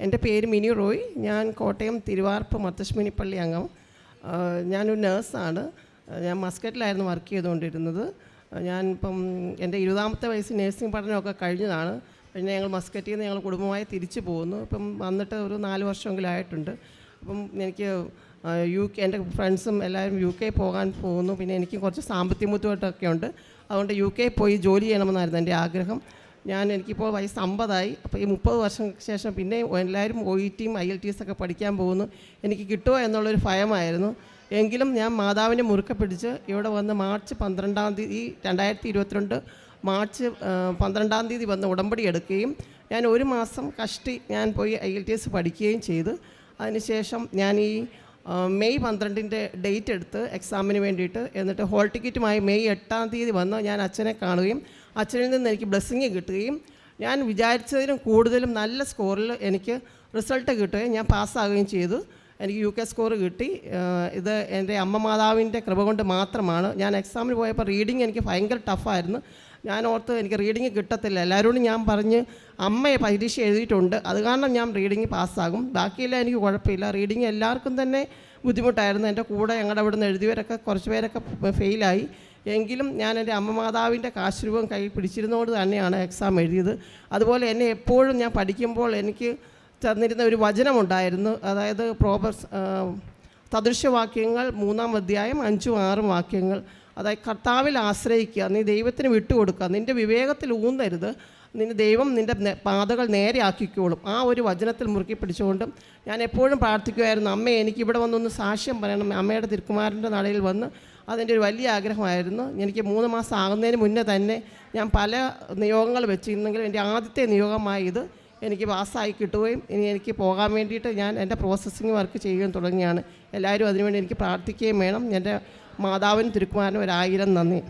എന്റെ പേര് മിനി റോയ്. ഞാൻ കോട്ടയം തിരുവാർപ്പ് മത്തശ്മിനിപ്പള്ളി അംഗം. ഞാനൊരു നേഴ്സാണ്. ഞാൻ മസ്കറ്റിലായിരുന്നു വർക്ക് ചെയ്തുകൊണ്ടിരുന്നത്. ഞാൻ ഇപ്പം എന്റെ ഇരുപതാമത്തെ വയസ്സിൽ നേഴ്സിംഗ് പഠനമൊക്കെ കഴിഞ്ഞതാണ്. പിന്നെ ഞങ്ങൾ മസ്കറ്റിൽ നിന്ന് ഞങ്ങൾ കുടുംബമായി തിരിച്ചു പോകുന്നു ഇപ്പം വന്നിട്ട് ഒരു നാല് വർഷമെങ്കിലും ആയിട്ടുണ്ട്. അപ്പം എനിക്ക് യു കെ എന്റെ ഫ്രണ്ട്സും എല്ലാവരും യു കെ പോകാൻ പോകുന്നു. പിന്നെ എനിക്ക് കുറച്ച് സാമ്പത്തിക ബുദ്ധിമുട്ടൊക്കെ ഉണ്ട്. അതുകൊണ്ട് യു കെ പോയി ജോലി ചെയ്യണമെന്നായിരുന്നു എന്റെ ആഗ്രഹം. ഞാൻ എനിക്കിപ്പോൾ വയസ്സ് അമ്പതായി. അപ്പോൾ ഈ മുപ്പത് വർഷം ശേഷം പിന്നെ എല്ലാവരും ഒ ഇ ടിയും ഐ എൽ ടി എസ് ഒക്കെ പഠിക്കാൻ പോകുന്നു. എനിക്ക് കിട്ടുമോ എന്നുള്ളൊരു ഭയമായിരുന്നു. എങ്കിലും ഞാൻ മാതാവിനെ മുറുക്കെ പിടിച്ച് ഇവിടെ വന്ന് മാർച്ച് പന്ത്രണ്ടാം തീയതി രണ്ടായിരത്തി ഇരുപത്തിരണ്ട് മാർച്ച് പന്ത്രണ്ടാം തീയതി വന്ന് ഉടമ്പടി എടുക്കുകയും ഞാൻ ഒരു മാസം കഷ്ടി ഞാൻ പോയി ഐ എൽ ടി എസ് പഠിക്കുകയും ചെയ്തു. അതിനുശേഷം ഞാൻ ഈ മെയ് പന്ത്രണ്ടിന്റെ ഡേറ്റ് എടുത്ത് എക്സാമിന് വേണ്ടിയിട്ട് എന്നിട്ട് ഹോൾ ടിക്കറ്റുമായി മെയ് എട്ടാം തീയതി വന്ന് ഞാൻ അച്ഛനെ കാണുകയും അച്ഛനിൽ നിന്ന് എനിക്ക് ബ്ലെസ്സിങ് കിട്ടുകയും ഞാൻ വിചാരിച്ചതിലും കൂടുതലും നല്ല സ്കോറിൽ എനിക്ക് റിസൾട്ട് കിട്ടുകയും ഞാൻ പാസ്സാകുകയും ചെയ്തു. എനിക്ക് യു കെ സ്കോർ കിട്ടി. ഇത് എന്റെ അമ്മ മാതാവിന്റെ കൃപ കൊണ്ട് മാത്രമാണ്. ഞാൻ എക്സാമിന് പോയപ്പോൾ റീഡിങ് എനിക്ക് ഭയങ്കര ടഫായിരുന്നു ഞാൻ ഓർത്ത് എനിക്ക് റീഡിങ് കിട്ടത്തില്ല. എല്ലാവരോടും ഞാൻ പറഞ്ഞ് അമ്മയെ പരീക്ഷ എഴുതിയിട്ടുണ്ട്. അത് കാരണം ഞാൻ റീഡിങ് പാസ്സാകും. ബാക്കിയെല്ലാം എനിക്ക് കുഴപ്പമില്ല. റീഡിങ് എല്ലാവർക്കും തന്നെ ബുദ്ധിമുട്ടായിരുന്നു. എന്റെ കൂടെ ഞങ്ങളുടെ അവിടെ നിന്ന് എഴുതിയവരൊക്കെ കുറച്ച് പേരൊക്കെ ഫെയിലായി. എങ്കിലും ഞാൻ എന്റെ അമ്മ മാതാവിന്റെ കാശുരൂപം കൈ പിടിച്ചിരുന്നതുകൊണ്ട് തന്നെയാണ് എക്സാം എഴുതിയത്. അതുപോലെ എന്നെ എപ്പോഴും ഞാൻ പഠിക്കുമ്പോൾ എനിക്ക് തന്നിരുന്ന ഒരു വചനമുണ്ടായിരുന്നു. അതായത് പ്രോബർസ് തദൃശ്യവാക്യങ്ങൾ മൂന്നാം അധ്യായം അഞ്ചും ആറും വാക്യങ്ങൾ. അതായത് കർത്താവിൽ ആശ്രയിക്കുക നീ ദൈവത്തിന് വിട്ടുകൊടുക്കുക നിന്റെ വിവേകത്തിൽ ഊന്നരുത് നിന്റെ ദൈവം നിന്റെ പാതകൾ നേരെ ആക്കിക്കോളും. ആ ഒരു വചനത്തിൽ മുറുക്കി പിടിച്ചുകൊണ്ടും ഞാൻ എപ്പോഴും പ്രാർത്ഥിക്കുമായിരുന്നു അമ്മേ എനിക്ക് ഇവിടെ വന്നൊന്ന് സാക്ഷ്യം പറയണം. അമ്മയുടെ തിരുക്കുമാരന്റെ നടയിൽ വന്ന് അതിന്റെ ഒരു വലിയ ആഗ്രഹമായിരുന്നു. എനിക്ക് മൂന്ന് മാസം ആകുന്നതിന് മുന്നേ തന്നെ ഞാൻ പല നിയോഗങ്ങൾ വെച്ചിരുന്നെങ്കിലും എന്റെ ആദ്യത്തെ നിയോഗമായി ഇത് എനിക്ക് പാസ്സായി കിട്ടുകയും ഇനി എനിക്ക് പോകാൻ വേണ്ടിയിട്ട് ഞാൻ എന്റെ പ്രോസസ്സിങ് വർക്ക് ചെയ്യുകയും തുടങ്ങിയാണ്. എല്ലാവരും അതിനുവേണ്ടി എനിക്ക് പ്രാർത്ഥിക്കുകയും വേണം. എന്റെ മാതാവിനും തിരുക്കുമാരനും ഒരായിരം നന്ദി.